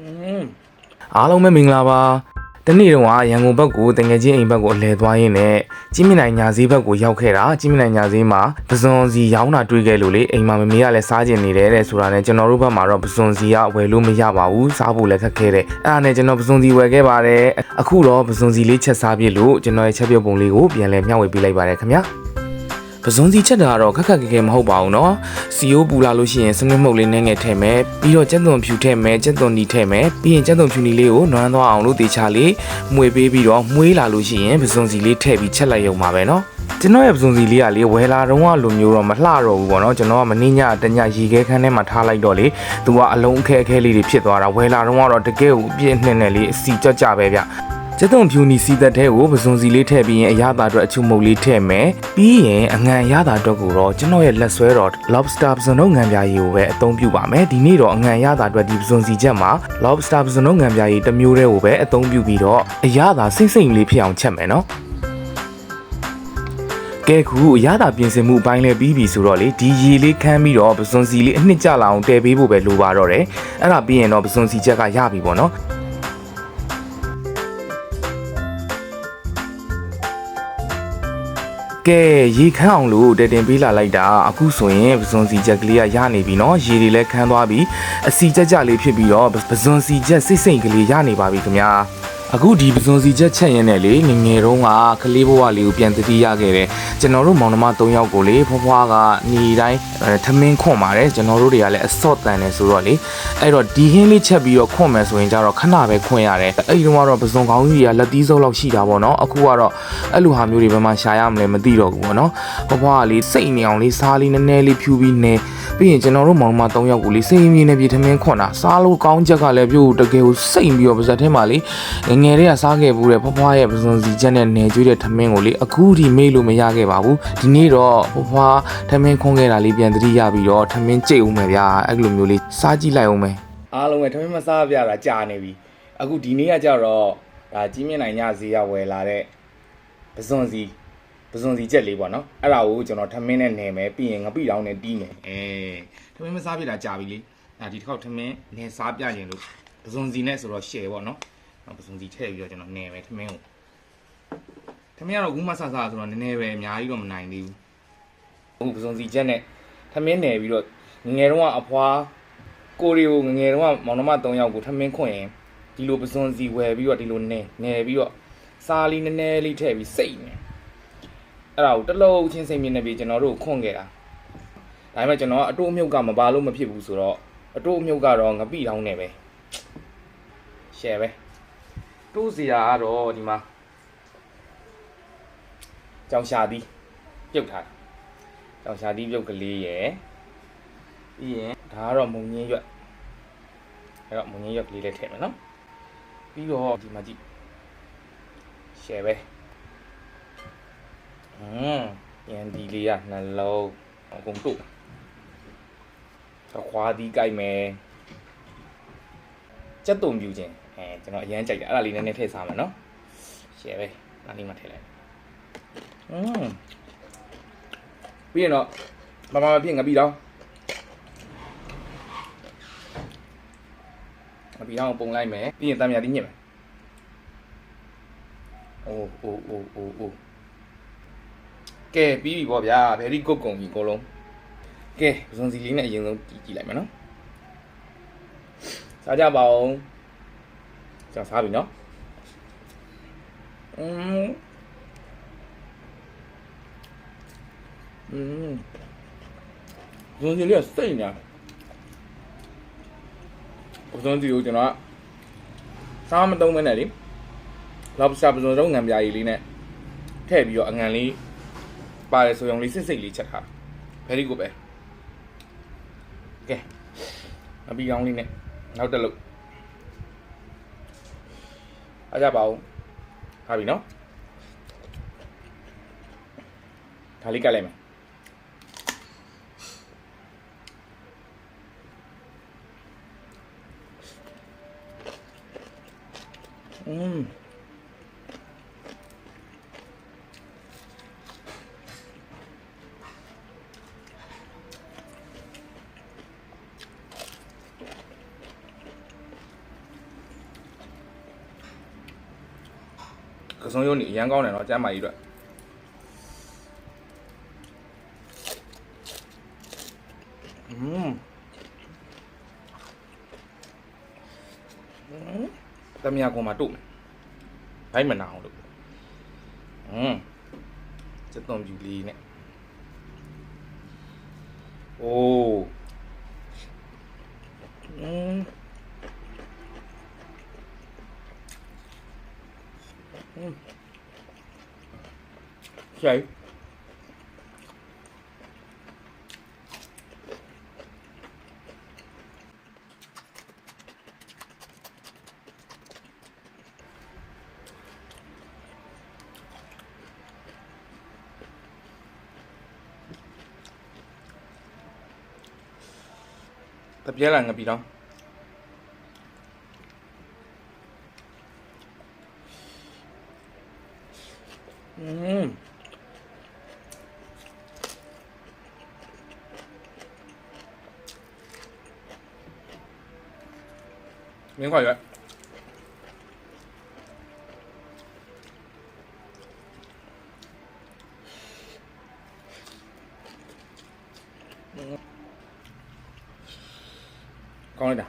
อืมအားလုံးပဲမင်္ဂလာပါတနေ့တုန်းကရန်ကုန်ဘက်ကိုတငယ်ချင်းအိမ်ဘက်ကိုအလဲသွားရင်းနဲ့ကြီးမြင့်နိုင်ညာဈေးဘက်ကိုရောက်ခဲ့တာကြီးမြင့်နိုင်ညာဈေးမှာပဇွန်စီရောင်းတာတွေ့ခဲ့လို့လေအိမ်မှာမမေကလည်းစားကျင်နေတယ်တဲ့ဆိုတာနဲ့ကျွန်တော်တို့ဘက်မှာတော့ပဇွန်စီကဝယ်လို့မရပါဘူးစားဖို့လည်းခက်ခဲတယ်အဲ့ဒါနဲ့ကျွန်တော်ပဇွန်စီဝယ်ခဲ့ပါတယ်အခုတော့ပဇွန်စီလေးချက်စားပြလို့ကျွန်တော်ရဲ့ချက်ပြုတ်ပုံလေးကိုပြန်လဲမျှဝေပေးလိုက်ပါတယ်ခင်ဗျာ ပဇွန်စီချက်တာကတော့ခက်ခက်ခဲခဲမဟုတ်ပါဘူးเนาะစီယိုပူလာလို့ရှိရင်စနစ်မှုတ်လေးနည်းငယ်ထည့်မယ်ပြီးတော့ကြက်သွန်ဖြူထည့်မယ်ကြက်သွန်နီထည့်မယ်ပြီးရင်ကြက်သွန်ဖြူနီလေးကိုနွမ်းသွားအောင်လို့တေချာလေးမှွေပေးပြီးတော့မှွေးလာလို့ရှိရင်ပဇွန်စီလေးထည့်ပြီးချက်လိုက်ရုံပါပဲเนาะကျွန်တော်ရဲ့ပဇွန်စီလေးကလေဝယ်လာတော့ကလိုမျိုးတော့မလှတော့ဘူးပေါ့နော်ကျွန်တော်ကမင်းညတညရေခဲခန်းထဲမှာထားလိုက်တော့လေသူကအလုံးအခက်အခဲလေးတွေဖြစ်သွားတာဝယ်လာတော့ကတော့တကယ်ကိုအပြည့်နဲ့နဲ့လေးအစီကြကြပဲဗျ ကျက်သွန်ဖြူနီစီသက်တဲ့ကိုပဇွန်စီလေးထည့်ပြီးရင်အရသာအတွက်အချုံမုတ်လေးထည့်မယ်ပြီးရင်အငံရသာအတွက်ကိုတော့ကျွန်တော်ရဲ့လက်ဆွဲတော် lobster ပဇွန်တို့ငံပြားရည်ကိုပဲအသုံးပြုပါမယ်ဒီနေ့တော့အငံရသာအတွက်ဒီပဇွန်စီချက်မှာ lobster ပဇွန်တို့ငံပြားရည်တစ်မျိုးတည်းကိုပဲအသုံးပြုပြီးတော့အရသာစိမ့်စိမ့်လေးဖြစ်အောင်ချက်မယ်နော်ကဲခုအရသာပြင်ဆင်မှုအပိုင်းလဲပြီးပြီဆိုတော့လေဒီရေလေးခမ်းပြီးတော့ပစွန်စီလေးအနှစ်ကျလာအောင်တည်ပေးဖို့ပဲလိုပါတော့တယ်အဲ့ဒါပြီးရင်တော့ပစွန်စီချက်ကရပြီပေါ့နော် ကဲရေခမ်းအောင်လို့တည်တင်ပေးလာလိုက်တာအခုဆိုရင်ပစွန်စီချက်ကလေးကရနေပြီเนาะရေတွေလည်းခမ်းသွားပြီအစီချက်ကြလေးဖြစ်ပြီးတော့ပစွန်စီချက်စိတ်စိတ်ကလေးရနေပါပြီခင်ဗျာ အခုဒီပစွန်စီချက်ချက်ရင်နဲ့လေငယ်ငယ်တုန်းကကလေးဘဝလေးကိုပြန်တတိရခဲ့တယ်ကျွန်တော်တို့မောင်နှမ၃ယောက်ကိုလေဖွားဖွားကညီတိုင်းအဲထမင်းခွန်ပါတယ်ကျွန်တော်တို့တွေကလည်းအစော့တန်တယ်ဆိုတော့လေအဲ့တော့ဒီဟင်းလေးချက်ပြီးတော့ခွန်မယ်ဆိုရင်ကြတော့ခဏပဲခွန်ရတယ်အဲ့ဒီတော့ကတော့ပစွန်ကောင်းကြီးကလက်သီးစုပ်လောက်ရှိတာပေါ့နော်အခုကတော့အဲ့လိုဟာမျိုးတွေဘယ်မှာရှာရမလဲမသိတော့ဘူးပေါ့နော်ဖွားဖွားကလေးစိတ်နေအောင်လေးစားလေးနည်းနည်းလေးဖြူပြီးနေပြီးရင်ကျွန်တော်တို့မောင်နှမ၃ယောက်ကိုလေစိတ်ရင်းမြင်းနဲ့ပြေထမင်းခွန်တာစားလို့ကောင်းချက်ကလည်းပြုတ်တကယ်ကိုစိတ်ပြီးတော့ပါဇက်ထဲမှာလေငယ်ငယ်လေးကစားခဲ့ဘူးတဲ့ဖွားဖွားရဲ့ပစွန်စီချက်နဲ့နယ်ကျွေးတဲ့ထမင်းကိုလေအခုထိမေ့လို့မရခဲ့ပါဘူးဒီနေ့တော့ဖွားဖွားထမင်းခွန်ခဲ့တာလေးပြန်သတိရပြီးတော့ထမင်းကြိတ်ဦးမယ်ဗျာအဲ့လိုမျိုးလေးစားကြည့်လိုက်အောင်မယ်အားလုံးပဲထမင်းမစားပြတာကြာနေပြီအခုဒီနေ့ကကြတော့ဒါကြီးမြင့်နိုင်ညဈေးရဝယ်လာတဲ့ပဇွန်စီပဇွန်စီချက်လေးပေါ့နော်အဲ့ဒါကိုကျွန်တော်ထမင်းနဲ့နယ်မယ်ပြီးရင်ငပိတောင်းနဲ့တီးမယ်အဲထမင်းမစားပြတာကြာပြီလေဒါဒီတစ်ခေါက်ထမင်းနယ်စားပြခြင်းလို့ပဇွန်စီနဲ့ဆိုတော့ share ပေါ့နော်နောက် ပဇွန်စီထည့်ပြီးတော့ကျွန်တော်နယ်မယ်ထမင်းကိုထမင်းကတော့ဂူးမဆဆဆိုတော့နည်းနည်းပဲအများကြီးတော့မနိုင်သေးဘူးအခုပဇွန်စီချက်နဲ့ထမင်းနယ်ပြီးတော့ငငယ်တုန်းကအဖွားကိုရီကိုငငယ်တုန်းကမောင်နှမ3ယောက်ကိုထမင်းခွင့်ရင်ဒီလိုပစွန်စီဝယ်ပြီးတော့ဒီလိုနဲနဲပြီးတော့စားလေးနည်းနည်းလေးထည့်ပြီးစိတ်နေအဲ့ဒါကိုတစ်လုံးချင်းစိတ်မြင့်နေပြီးကျွန်တော်တို့ခွန့်ခဲ့တာဒါပေမဲ့ကျွန်တော်ကအတိုးအမြုပ်ကမပါလို့မဖြစ်ဘူးဆိုတော့အတိုးအမြုပ်ကတော့ငပိတောင်းနေပဲရှယ်ပဲ တိုးစီရာကတော့ဒီမှာကြောင်ရှာသည်ပြုတ်ထားတာကြောင်ရှာသည်ပြုတ်ကလေးရယ်ပြီးရင်ဒါကတော့မုံငင်းရွက်အဲ့တော့မုံငင်းရွက်ကလေးလေးထည့်မယ်နော်ပြီးတော့ဒီမှာကြည့်ရှယ်ပဲอืมရန်ဒီလေးကနှလုံးအကုန်တို့တော့ခွာဒီကြိုက်မယ်စက်တုံပြူခြင်း အဲကျွန်တော်အရန်ကြိုက်တယ်အဲ့ဒါလေးနည်းနည်းထည့်စားမယ်နော်ရှယ်ပဲနားလေးမှထည့်လိုက်อืมပြီးရင်တော့မမမဖြစ်ငါပြီးတော့အပြီးတော့ပုံလိုက်မယ်ပြီးရင်တမ်းမြာတိညစ်မယ်အိုးအိုးအိုးအိုးအိုးကဲပြီးပြီပေါ့ဗျာ very good ကုန်ပြီအကုန်လုံးကဲပစုံစီလေးနဲ့အရင်ဆုံးကြည့်ကြည့်လိုက်မယ်နော်စားကြပါဦး ကျွန်တော်စားပြီနော်อืมอืมပစုံစီလေးကစိတ်နေ ပစုံစီကိုကျွန်တော်ကစားမသုံးမနဲ့လေလောက်စားပစုံစုံငံပြားကြီးလေးနဲ့ထည့်ပြီးတော့အငံလေးပါတယ်ဆိုရုံလေးစစ်စစ်လေးချက်ထားဘယ်ဒီကိုပဲကဲအပီကောင်းလေးနဲ့နောက်တစ်လုံး အားကြပါဦးဟာပြီ ကတ်လိုက်မယ် อืม ကစုံရုံးနေအရန်ကောင်းတယ်နော်ကျမ်းမာကြီးအတွက်อืมတမယာကောင်မတို့မယ်ဘိုက်မနာအောင်လို့อืมစက်သွန်ပြူလေးနဲ့အိုးอืม Mm. Tập giấy là ngập gì đâu Ừm. miếng khoai vậy. Con đây nào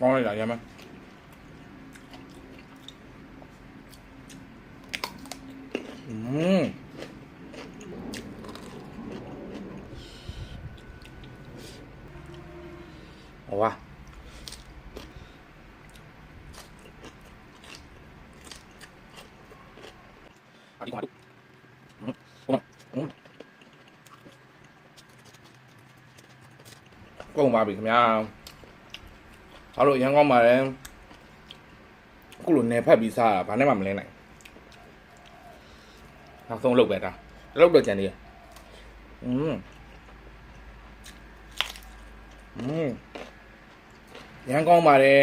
ngon vậy em ơi Mm. Wow. Có hùng ba bị không nhau အားလို့အရင်ကောင်းပါတယ်အခုလိုနယ်ဖက်ပြီးစားတာဘာနဲ့မှမလဲနိုင်နောက်ဆုံးလုပ်ပဲဒါလုပ်တော့ကြံသေးရอืมอืมရန်ကောင်းပါတယ်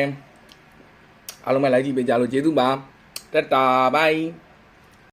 အားလုံးပဲလိုက်ကြည့်ပေးကြလို့ကျေးဇူးပါတက်တာဘိုင်